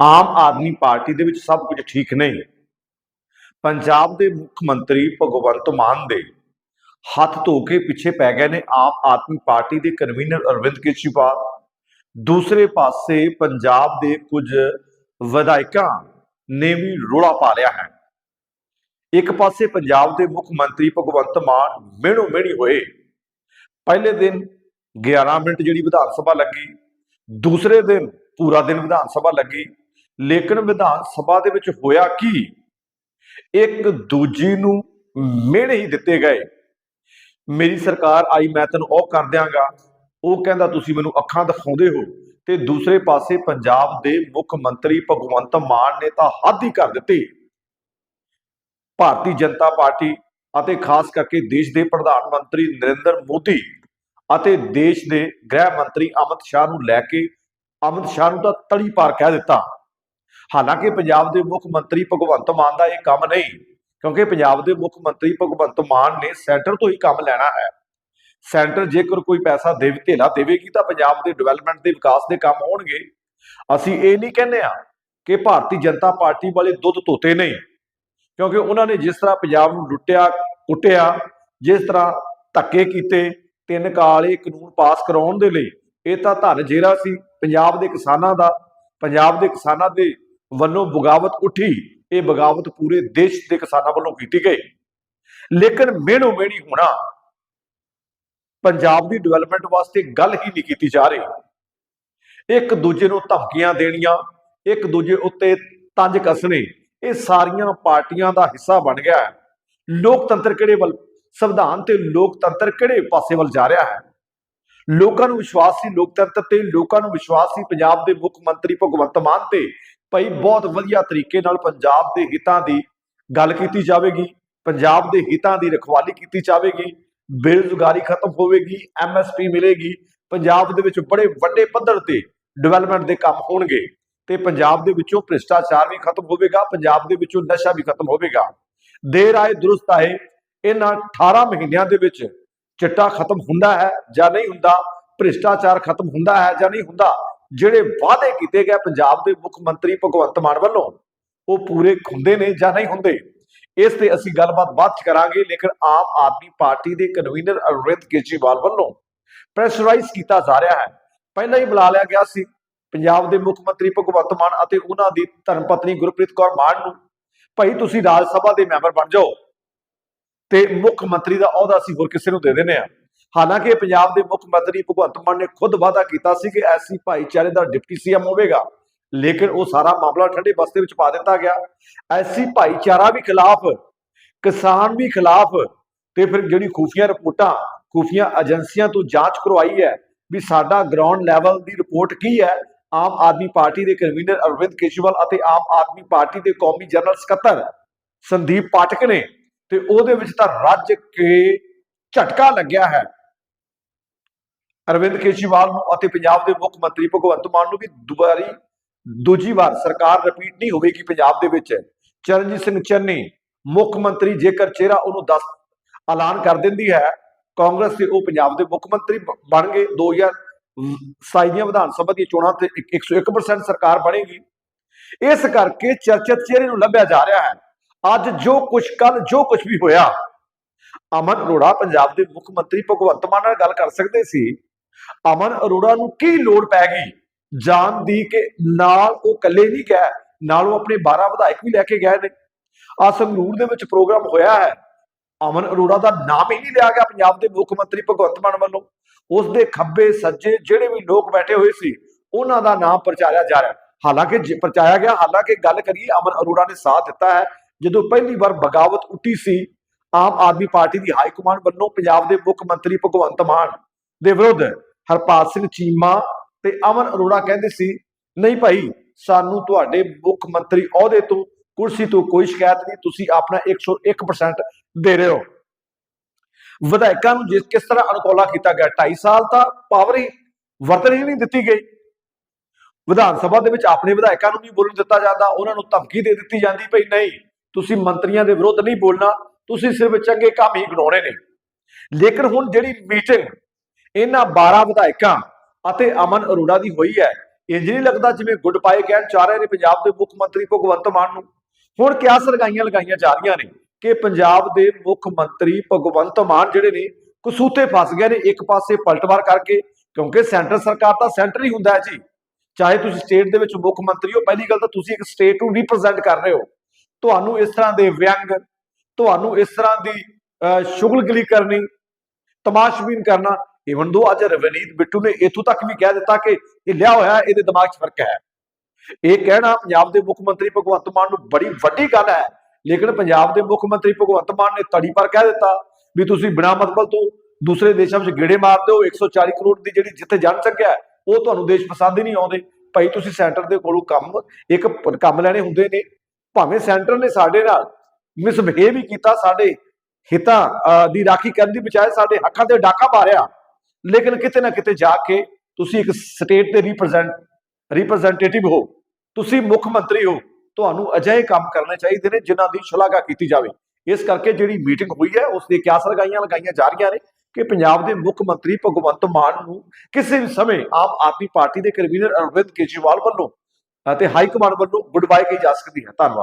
ਆਮ Aadmi party ਦੇ ਵਿੱਚ ਸਭ ਕੁਝ ਠੀਕ ਨਹੀਂ ਪੰਜਾਬ ਦੇ ਮੁੱਖ ਮੰਤਰੀ ਭਗਵੰਤ ਮਾਨ ਦੇ ਹੱਥ ਧੋ ਕੇ ਪਿੱਛੇ ਪੈ ਗਏ ਨੇ ਆਮ ਆਦਮੀ ਪਾਰਟੀ ਦੇ ਕਨਵੀਨਰ ਅਰਵਿੰਦ ਕੇਜਰੀਵਾਲ। ਦੂਸਰੇ ਪਾਸੇ ਪੰਜਾਬ ਦੇ ਕੁਝ ਵਿਧਾਇਕਾਂ ਨੇ ਵੀ ਰੋਲਾ ਪਾ ਲਿਆ ਹੈ। ਇੱਕ ਪਾਸੇ ਪੰਜਾਬ ਦੇ ਮੁੱਖ ਮੰਤਰੀ ਭਗਵੰਤ ਮਾਨ ਮਿਹਣੋ ਮਿਹਣੀ ਹੋਏ। ਪਹਿਲੇ ਦਿਨ 11 ਮਿੰਟ ਜਿਹੜੀ ਵਿਧਾਨ ਸਭਾ ਲੱਗੀ, ਦੂਸਰੇ ਦਿਨ ਪੂਰਾ ਦਿਨ ਵਿਧਾਨ ਸਭਾ ਲੱਗੀ ਲੇਕਿਨ ਵਿਧਾਨ ਸਭਾ ਦੇ ਵਿੱਚ ਹੋਇਆ ਕੀ? ਇੱਕ ਦੂਜੀ ਨੂੰ ਮਿਹਣੇ ਹੀ ਦਿੱਤੇ ਗਏ। ਮੇਰੀ ਸਰਕਾਰ ਆਈ, ਮੈਂ ਤੈਨੂੰ ਉਹ ਕਰ ਦਿਆਂਗਾ। ਉਹ ਕਹਿੰਦਾ, ਤੁਸੀਂ ਮੈਨੂੰ ਅੱਖਾਂ ਦਿਖਾਉਂਦੇ ਹੋ ਤੇ ਦੂਸਰੇ ਪਾਸੇ ਪੰਜਾਬ ਦੇ ਮੁੱਖ ਮੰਤਰੀ ਭਗਵੰਤ ਮਾਨ ਨੇ ਤਾਂ ਹੱਦ ਹੀ ਕਰ ਦਿੱਤੀ। ਭਾਰਤੀ ਜਨਤਾ ਪਾਰਟੀ ਅਤੇ ਖਾਸ ਕਰਕੇ ਦੇਸ਼ ਦੇ ਪ੍ਰਧਾਨ ਮੰਤਰੀ ਨਰਿੰਦਰ ਮੋਦੀ ਅਤੇ ਦੇਸ਼ ਦੇ ਗ੍ਰਹਿ ਮੰਤਰੀ ਅਮਿਤ ਸ਼ਾਹ ਨੂੰ ਲੈ ਕੇ ਅਮਿਤ ਸ਼ਾਹ ਨੂੰ ਤਾਂ ਤੜੀ ਪਾਰ ਕਹਿ ਦਿੱਤਾ। ਹਾਲਾਂਕਿ ਪੰਜਾਬ ਦੇ ਮੁੱਖ ਮੰਤਰੀ ਭਗਵੰਤ ਮਾਨ ਦਾ ਇਹ ਕੰਮ ਨਹੀਂ, ਕਿਉਂਕਿ ਪੰਜਾਬ ਦੇ ਮੁੱਖ ਮੰਤਰੀ ਭਗਵੰਤ ਮਾਨ ਨੇ ਸੈਂਟਰ ਤੋਂ ਹੀ ਕੰਮ ਲੈਣਾ ਹੈ। ਸੈਂਟਰ ਜੇਕਰ ਕੋਈ ਪੈਸਾ ਦੇਵ, ਧੇਲਾ ਦੇਵੇਗੀ ਤਾਂ ਪੰਜਾਬ ਦੇ ਡਿਵੈਲਪਮੈਂਟ ਦੇ ਵਿਕਾਸ ਦੇ ਕੰਮ ਹੋਣਗੇ। ਅਸੀਂ ਇਹ ਨਹੀਂ ਕਹਿੰਦੇ ਆ ਕਿ ਭਾਰਤੀ ਜਨਤਾ ਪਾਰਟੀ ਵਾਲੇ ਦੁੱਧ ਧੋਤੇ ਨਹੀਂ, ਕਿਉਂਕਿ ਉਹਨਾਂ ਨੇ ਜਿਸ ਤਰ੍ਹਾਂ ਪੰਜਾਬ ਨੂੰ ਲੁੱਟਿਆ, ਕੁੱਟਿਆ, ਜਿਸ ਤਰ੍ਹਾਂ ਧੱਕੇ ਕੀਤੇ, ਤਿੰਨ ਕਾਲੇ ਕਾਨੂੰਨ ਪਾਸ ਕਰਾਉਣ ਦੇ ਲਈ, ਇਹ ਤਾਂ ਧਨ ਜੇਰਾ ਸੀ। ਪੰਜਾਬ ਦੇ ਕਿਸਾਨਾਂ ਦਾ, ਪੰਜਾਬ ਦੇ ਕਿਸਾਨਾਂ ਦੇ ਵੱਲੋਂ ਬਗਾਵਤ ਉੱਠੀ। ਇਹ ਬਗਾਵਤ ਪੂਰੇ ਦੇਸ਼ ਦੇ ਕਿਸਾਨਾਂ ਵੱਲੋਂ ਕੀਤੀ ਗਈ। ਲੇਕਿਨ ਮਿਹਣੋ ਮਿਹਣੀ ਹੋਣਾ ਪੰਜਾਬ ਦੀ ਡਿਵੈਲਪਮੈਂਟ ਵਾਸਤੇ ਗੱਲ ਹੀ ਨਹੀਂ ਕੀਤੀ ਜਾ ਰਹੀ। ਇੱਕ ਦੂਜੇ ਨੂੰ ਧਮਕੀਆਂ ਦੇਣੀਆਂ, ਇੱਕ ਦੂਜੇ ਉੱਤੇ ਤੰਜ ਕੱਸਣੇ, ਇਹ ਸਾਰੀਆਂ ਪਾਰਟੀਆਂ ਦਾ ਹਿੱਸਾ ਬਣ ਗਿਆ ਹੈ। ਲੋਕਤੰਤਰ ਕਿਹੜੇ ਵੱਲ, ਸੰਵਿਧਾਨ ਤੇ ਲੋਕਤੰਤਰ ਕਿਹੜੇ ਪਾਸੇ ਵੱਲ ਜਾ ਰਿਹਾ ਹੈ? ਲੋਕਾਂ ਨੂੰ ਵਿਸ਼ਵਾਸ ਸੀ ਲੋਕਤੰਤਰ ਤੇ, ਲੋਕਾਂ ਨੂੰ ਵਿਸ਼ਵਾਸ ਸੀ ਪੰਜਾਬ ਦੇ ਮੁੱਖ ਮੰਤਰੀ ਭਗਵੰਤ ਮਾਨ ਤੇ। ਭਾਈ, ਬਹੁਤ ਵਧੀਆ ਤਰੀਕੇ ਨਾਲ ਪੰਜਾਬ ਦੇ ਹਿੱਤਾਂ ਦੀ ਗੱਲ ਕੀਤੀ ਜਾਵੇਗੀ, ਪੰਜਾਬ ਦੇ ਹਿੱਤਾਂ ਦੀ ਰਖਵਾਲੀ ਕੀਤੀ ਜਾਵੇਗੀ, ਬੇਰੁਜ਼ਗਾਰੀ ਖਤਮ ਹੋਵੇਗੀ ਐਮਐਸਪੀ ਮਿਲੇਗੀ, ਪੰਜਾਬ ਦੇ ਵਿੱਚ ਬੜੇ ਵੱਡੇ ਪੱਧਰ ਤੇ ਡਿਵੈਲਪਮੈਂਟ ਦੇ ਕੰਮ ਹੋਣਗੇ, ਤੇ ਪੰਜਾਬ ਦੇ ਵਿੱਚੋਂ ਭ੍ਰਿਸ਼ਟਾਚਾਰ ਵੀ ਖਤਮ ਹੋਵੇਗਾ, ਪੰਜਾਬ ਦੇ ਵਿੱਚੋਂ ਨਸ਼ਾ ਵੀ ਖਤਮ ਹੋਵੇਗਾ। ਦੇਰ ਆਏ, ਦਰੁਸਤ ਆਏ, ਇਹਨਾਂ 18 ਮਹੀਨਿਆਂ ਦੇ ਵਿੱਚ ਚਿੱਟਾ ਖਤਮ ਹੁੰਦਾ ਹੈ ਜਾਂ ਨਹੀਂ ਹੁੰਦਾ, ਭ੍ਰਿਸ਼ਟਾਚਾਰ ਖਤਮ ਹੁੰਦਾ ਹੈ ਜਾਂ ਨਹੀਂ ਹੁੰਦਾ ਜਿਹੜੇ ਵਾਅਦੇ ਕੀਤੇ ਗਏ ਪੰਜਾਬ ਦੇ ਮੁੱਖ ਮੰਤਰੀ ਭਗਵੰਤ ਮਾਨ ਵੱਲੋਂ, ਉਹ ਪੂਰੇ ਹੁੰਦੇ ਨੇ ਜਾਂ ਨਹੀਂ ਹੁੰਦੇ ਇਸ ਤੇ ਅਸੀਂ ਗੱਲਬਾਤ ਬਾਅਦ ਚ ਕਰਾਂਗੇ, ਲੇਕਿਨ ਆਮ ਆਦਮੀ ਪਾਰਟੀ ਦੇ ਕਨਵੀਨਰ ਅਰਵਿੰਦ ਕੇਜਰੀਵਾਲ ਵੱਲੋਂ ਪ੍ਰੈਸ਼ਰਾਈਜ਼ ਕੀਤਾ ਜਾ ਰਿਹਾ ਹੈ। ਪਹਿਲਾਂ ਹੀ ਬੁਲਾ ਲਿਆ ਗਿਆ ਸੀ ਪੰਜਾਬ ਦੇ ਮੁੱਖ ਮੰਤਰੀ ਭਗਵੰਤ ਮਾਨ ਅਤੇ ਉਹਨਾਂ ਦੀ ਧਰਮ ਪਤਨੀ ਗੁਰਪ੍ਰੀਤ ਕੌਰ ਮਾਨ ਨੂੰ। ਭਾਈ, ਤੁਸੀਂ ਰਾਜ ਸਭਾ ਦੇ ਮੈਂਬਰ ਬਣ ਜਾਓ ਤੇ ਮੁੱਖ ਮੰਤਰੀ ਦਾ ਅਹੁਦਾ ਅਸੀਂ ਹੋਰ ਕਿਸੇ ਨੂੰ ਦੇ ਦਿੰਦੇ ਆ ਹਾਲਾਂਕਿ ਪੰਜਾਬ ਦੇ ਮੁੱਖ ਮੰਤਰੀ ਭਗਵੰਤ ਮਾਨ ਨੇ ਖੁਦ ਵਾਅਦਾ ਕੀਤਾ ਸੀ ਕਿ ਐਸੀ ਭਾਈਚਾਰੇ ਦਾ ਡਿਪਟੀ ਸੀਐਮ ਹੋਵੇਗਾ, ਲੇਕਿਨ ਉਹ ਸਾਰਾ ਮਾਮਲਾ ਠੰਡੇ ਬਸਤੇ ਵਿੱਚ ਪਾ ਦਿੱਤਾ ਗਿਆ। ਐਸੀ ਭਾਈਚਾਰਾ ਵੀ ਖਿਲਾਫ, ਕਿਸਾਨ ਵੀ ਖਿਲਾਫ, ਤੇ ਫਿਰ ਜਿਹੜੀ ਖੂਫੀਆ ਰਿਪੋਰਟਾਂ, ਖੂਫੀਆ ਏਜੰਸੀਆਂ ਤੋਂ ਜਾਂਚ ਕਰਵਾਈ ਹੈ ਵੀ ਸਾਡਾ ਗਰਾਊਂਡ ਲੈਵਲ ਦੀ ਰਿਪੋਰਟ ਕੀ ਹੈ, ਆਮ ਆਦਮੀ ਪਾਰਟੀ ਦੇ ਕਨਵੀਨਰ ਅਰਵਿੰਦ ਕੇਜਰੀਵਾਲ ਅਤੇ ਆਮ ਆਦਮੀ ਪਾਰਟੀ ਦੇ ਕੌਮੀ ਜਨਰਲ ਸਕੱਤਰ ਸੰਦੀਪ ਪਾਠਕ ਨੇ, ਤੇ ਉਹਦੇ ਵਿੱਚ ਤਾਂ ਰੱਜ ਕੇ ਝਟਕਾ ਲੱਗਿਆ ਹੈ। ਅਰਵਿੰਦ ਕੇਜਰੀਵਾਲ ਨੂੰ ਅਤੇ ਪੰਜਾਬ ਦੇ ਮੁੱਖ ਮੰਤਰੀ ਭਗਵੰਤ ਮਾਨ ਨੂੰ ਵੀ ਦੁਬਾਰੀ, ਦੂਜੀ ਵਾਰ ਸਰਕਾਰ ਰਿਪੀਟ ਨਹੀਂ ਹੋਵੇਗੀ ਪੰਜਾਬ ਦੇ ਵਿੱਚ। ਚਰਨਜੀਤ ਸਿੰਘ ਚੰਨੀ, ਮੁੱਖ ਮੰਤਰੀ ਜੇਕਰ ਚਿਹਰਾ ਉਹਨੂੰ ਦੱਸ, ਐਲਾਨ ਕਰ ਦਿੰਦੀ ਹੈ, ਕਾਂਗਰਸ ਦੇ ਉਹ ਪੰਜਾਬ ਦੇ ਮੁੱਖ ਮੰਤਰੀ ਬ- ਬਣ ਗਏ। 2027 ਦੀਆਂ ਵਿਧਾਨ ਸਭਾ ਦੀਆਂ ਚੋਣਾਂ ਤੇ ਇੱਕ- 101% ਸਰਕਾਰ ਬਣੇਗੀ। ਇਸ ਕਰਕੇ ਚਰਚਿਤ ਚਿਹਰੇ ਨੂੰ ਲੱਭਿਆ ਜਾ ਰਿਹਾ ਹੈ। ਅੱਜ ਜੋ ਕੁਝ ਕੱਲ ਜੋ ਕੁਝ ਵੀ ਹੋਇਆ, ਅਮਨ ਅਰੋੜਾ, ਪੰਜਾਬ ਦੇ ਮੁੱਖ ਮੰਤਰੀ ਭਗਵੰਤ ਮਾਨ ਨਾਲ ਗੱਲ ਕਰ ਸਕਦੇ ਸੀ। ਅਮਨ ਅਰੋੜਾ ਨੂੰ ਕੀ ਲੋੜ ਪੈ ਗਈ? ਜਾਣ ਦੀ ਕਿ ਨਾਲ ਉਹ ਇਕੱਲੇ ਨਹੀਂ ਗਏ ਨਾਲ ਉਹ ਆਪਣੇ 12 ਵਿਧਾਇਕ ਵੀ ਲੈ ਕੇ ਗਏ ਨੇ। ਆ ਸੰਗਰੂਰ ਦੇ ਵਿੱਚ ਪ੍ਰੋਗਰਾਮ ਹੋਇਆ ਹੈ। ਅਮਨ ਅਰੋੜਾ ਦਾ ਨਾਮ ਹੀ ਨਹੀਂ ਲਿਆ ਗਿਆ ਪੰਜਾਬ ਦੇ ਮੁੱਖ ਮੰਤਰੀ ਭਗਵੰਤ ਮਾਨ ਵੱਲੋਂ। ਉਸ ਦੇ ਖੱਬੇ ਸੱਜੇ ਜਿਹੜੇ ਵੀ ਲੋਕ ਬੈਠੇ ਹੋਏ ਸੀ, ਉਹਨਾਂ ਦਾ ਨਾਮ ਪ੍ਰਚਾਰਿਆ ਜਾ ਰਿਹਾ। ਹਾਲਾਂਕਿ ਜੇ ਪ੍ਰਚਾਰਿਆ ਗਿਆ, ਹਾਲਾਂਕਿ ਗੱਲ ਕਰੀਏ, ਅਮਨ ਅਰੋੜਾ ਨੇ ਸਾਥ ਦਿੱਤਾ ਹੈ। ਜਦੋਂ ਪਹਿਲੀ ਵਾਰ ਬਗਾਵਤ ਉੱਠੀ ਸੀ, ਆਮ ਆਦਮੀ ਪਾਰਟੀ ਦੀ ਹਾਈ ਕਮਾਂਡ ਵੱਲੋਂ ਪੰਜਾਬ ਦੇ ਮੁੱਖ ਮੰਤਰੀ ਭਗਵੰਤ ਮਾਨ ਦੇ ਵਿਰੁੱਧ ਹਰਪਾਲ ਸਿੰਘ ਚੀਮਾ ਤੇ ਅਮਨ ਅਰੋੜਾ ਕਹਿੰਦੇ ਸੀ, ਨਹੀਂ ਭਾਈ, ਸਾਨੂੰ ਤੁਹਾਡੇ ਮੁੱਖ ਮੰਤਰੀ ਅਹੁਦੇ ਤੋਂ ਕੁਰਸੀ ਤੋਂ ਕੋਈ ਸ਼ਿਕਾਇਤ ਨਹੀਂ, ਤੁਸੀਂ ਆਪਣਾ 101% ਦੇ ਰਹੇ ਹੋ। ਵਿਧਾਇਕਾਂ ਨੂੰ ਜਿਸ ਕਿਸ ਤਰ੍ਹਾਂ ਅਨੁਕੂਲਾ ਕੀਤਾ ਗਿਆ 2.5 ਸਾਲ ਤਾਂ ਪਾਵਰ ਹੀ ਵਰਤਣ ਹੀ ਨਹੀਂ ਦਿੱਤੀ ਗਈ। ਵਿਧਾਨ ਸਭਾ ਦੇ ਵਿੱਚ ਆਪਣੇ ਵਿਧਾਇਕਾਂ ਨੂੰ ਨਹੀਂ ਬੋਲਣ ਦਿੱਤਾ ਜਾਂਦਾ, ਉਹਨਾਂ ਨੂੰ ਧਮਕੀ ਦੇ ਦਿੱਤੀ ਜਾਂਦੀ ਭਈ ਨਹੀਂ, ਤੁਸੀਂ ਮੰਤਰੀਆਂ ਦੇ ਵਿਰੁੱਧ ਨਹੀਂ ਬੋਲਣਾ, ਤੁਸੀਂ ਸਿਰਫ ਚੰਗੇ ਕੰਮ ਹੀ ਗਣਾਉਣੇ ਨੇ। ਲੇਕਿਨ ਹੁਣ ਜਿਹੜੀ ਮੀਟਿੰਗ ਇਹਨਾਂ 12 ਵਿਧਾਇਕਾਂ ਅਤੇ ਅਮਨ ਅਰੋੜਾ ਦੀ ਹੋਈ ਹੈ। ਇੰਜ ਨਹੀਂ ਲੱਗਦਾ ਜਿਵੇਂ ਗੁੱਡ ਬਾਏ ਕਹਿਣ ਚਾਹ ਰਹੇ ਨੇ ਪੰਜਾਬ ਦੇ ਮੁੱਖ ਮੰਤਰੀ ਭਗਵੰਤ ਮਾਨ ਨੂੰ। ਹੁਣ ਕਿਆ ਸਰਗਾਈਆਂ ਲਗਾਈਆਂ ਜਾ ਰਹੀਆਂ ਨੇ ਕਿ ਪੰਜਾਬ ਦੇ ਮੁੱਖ ਮੰਤਰੀ ਭਗਵੰਤ ਮਾਨ ਜਿਹੜੇ ਨੇ ਕਸੂਤੇ ਫਸ ਗਏ ਨੇ ਇੱਕ ਪਾਸੇ ਪਲਟਵਾਰ ਕਰਕੇ ਕਿਉਂਕਿ ਸੈਂਟਰ ਸਰਕਾਰ ਤਾਂ ਸੈਂਟਰ ਹੀ ਹੁੰਦਾ ਹੈ ਜੀ। ਚਾਹੇ ਤੁਸੀਂ ਸਟੇਟ ਦੇ ਵਿੱਚ ਮੁੱਖ ਮੰਤਰੀ ਹੋ ਪਹਿਲੀ ਗੱਲ ਤਾਂ ਤੁਸੀਂ ਇੱਕ ਸਟੇਟ ਨੂੰ ਰਿਪਰੈਜ਼ੈਂਟ ਕਰ ਰਹੇ ਹੋ। ਤੁਹਾਨੂੰ ਇਸ ਤਰ੍ਹਾਂ ਦੇ ਵਿਅੰਗ ਤੁਹਾਨੂੰ ਇਸ ਤਰ੍ਹਾਂ ਦੀ ਅਹ, ਸ਼ੁਗਲਗਲੀ ਕਰਨੀ ਤਮਾਸ਼ਬੀਨ ਕਰਨਾ ਇਵਨ ਦੋ ਅੱਜ ਰਵਨੀਤ ਬਿੱਟੂ ਨੇ ਇਥੋਂ ਤੱਕ ਵੀ ਕਹਿ ਦਿੱਤਾ ਕਿ ਇਹ ਲਿਆ ਹੋਇਆ ਇਹਦੇ ਦਿਮਾਗ 'ਚ ਫ਼ਰਕ ਹੈ। ਇਹ ਕਹਿਣਾ ਪੰਜਾਬ ਦੇ ਮੁੱਖ ਮੰਤਰੀ ਭਗਵੰਤ ਮਾਨ ਨੂੰ ਬੜੀ ਵੱਡੀ ਗੱਲ ਹੈ ਲੇਕਿਨ ਪੰਜਾਬ ਦੇ ਮੁੱਖ ਮੰਤਰੀ ਭਗਵੰਤ ਮਾਨ ਨੇ ਤੜੀ ਪਰ ਕਹਿ ਦਿੱਤਾ ਵੀ ਤੁਸੀਂ ਬਿਨਾਂ ਮਤਲਬ ਤੋਂ ਦੂਸਰੇ ਦੇਸ਼ਾਂ ਵਿੱਚ ਗੇੜੇ ਮਾਰਦੇ ਹੋ 140 ਕਰੋੜ ਦੀ ਜਿਹੜੀ ਜਿੱਥੇ ਜਨ ਸੰਖਿਆ ਉਹ ਤੁਹਾਨੂੰ ਦੇਸ਼ ਪਸੰਦ ਹੀ ਨਹੀਂ ਆਉਂਦੇ। ਭਾਈ ਤੁਸੀਂ ਸੈਂਟਰ ਦੇ ਕੋਲੋਂ ਕੰਮ ਇੱਕ ਕੰਮ ਲੈਣੇ ਹੁੰਦੇ ਨੇ ਭਾਵੇਂ ਸੈਂਟਰ ਨੇ ਸਾਡੇ ਨਾਲ ਮਿਸਬਿਹੇਵ ਹੀ ਕੀਤਾ ਸਾਡੇ ਹਿੱਤਾਂ ਅਹ, ਦੀ ਰਾਖੀ ਕਰਨ ਦੀ ਬਜਾਏ ਸਾਡੇ ਹੱਕਾਂ ਤੇ ਡਾਕਾ ਮਾਰਿਆ। ਲੇਕਿਨ ਕਿਤੇ ਨਾ ਕਿਤੇ ਜਾ ਕੇ ਤੁਸੀਂ ਇੱਕ ਸਟੇਟ ਦੇ ਰਿਪਰੈਜ਼ੈਂਟ ਰਿਪਰੈਜ਼ੈਂਟੇਟਿਵ ਹੋ, ਤੁਸੀਂ ਮੁੱਖ ਮੰਤਰੀ ਹੋ, ਤੁਹਾਨੂੰ ਅਜਿਹੇ ਕੰਮ ਕਰਨੇ ਚਾਹੀਦੇ ਨੇ ਜਿਨ੍ਹਾਂ ਦੀ ਸ਼ਲਾਘਾ ਕੀਤੀ ਜਾਵੇ। ਇਸ ਕਰਕੇ ਜਿਹੜੀ ਮੀਟਿੰਗ ਹੋਈ ਹੈ ਉਸ ਦੇ ਕਿਆਸ ਲਗਾਈਆਂ ਲਗਾਈਆਂ ਜਾ ਰਹੀਆਂ ਨੇ ਕਿ ਪੰਜਾਬ ਦੇ ਮੁੱਖ ਮੰਤਰੀ ਭਗਵੰਤ ਮਾਨ ਨੂੰ ਕਿਸੇ ਵੀ ਸਮੇਂ ਆਮ ਆਦਮੀ ਪਾਰਟੀ ਦੇ ਕਨਵੀਨਰ ਅਰਵਿੰਦ ਕੇਜਰੀਵਾਲ ਵੱਲੋਂ ਅਤੇ ਹਾਈ ਕਮਾਂਡ ਵੱਲੋਂ ਗੁੱਡ ਬਾਏ ਕਹੀ ਜਾ ਸਕਦੀ ਹੈ। ਧੰਨਵਾਦ।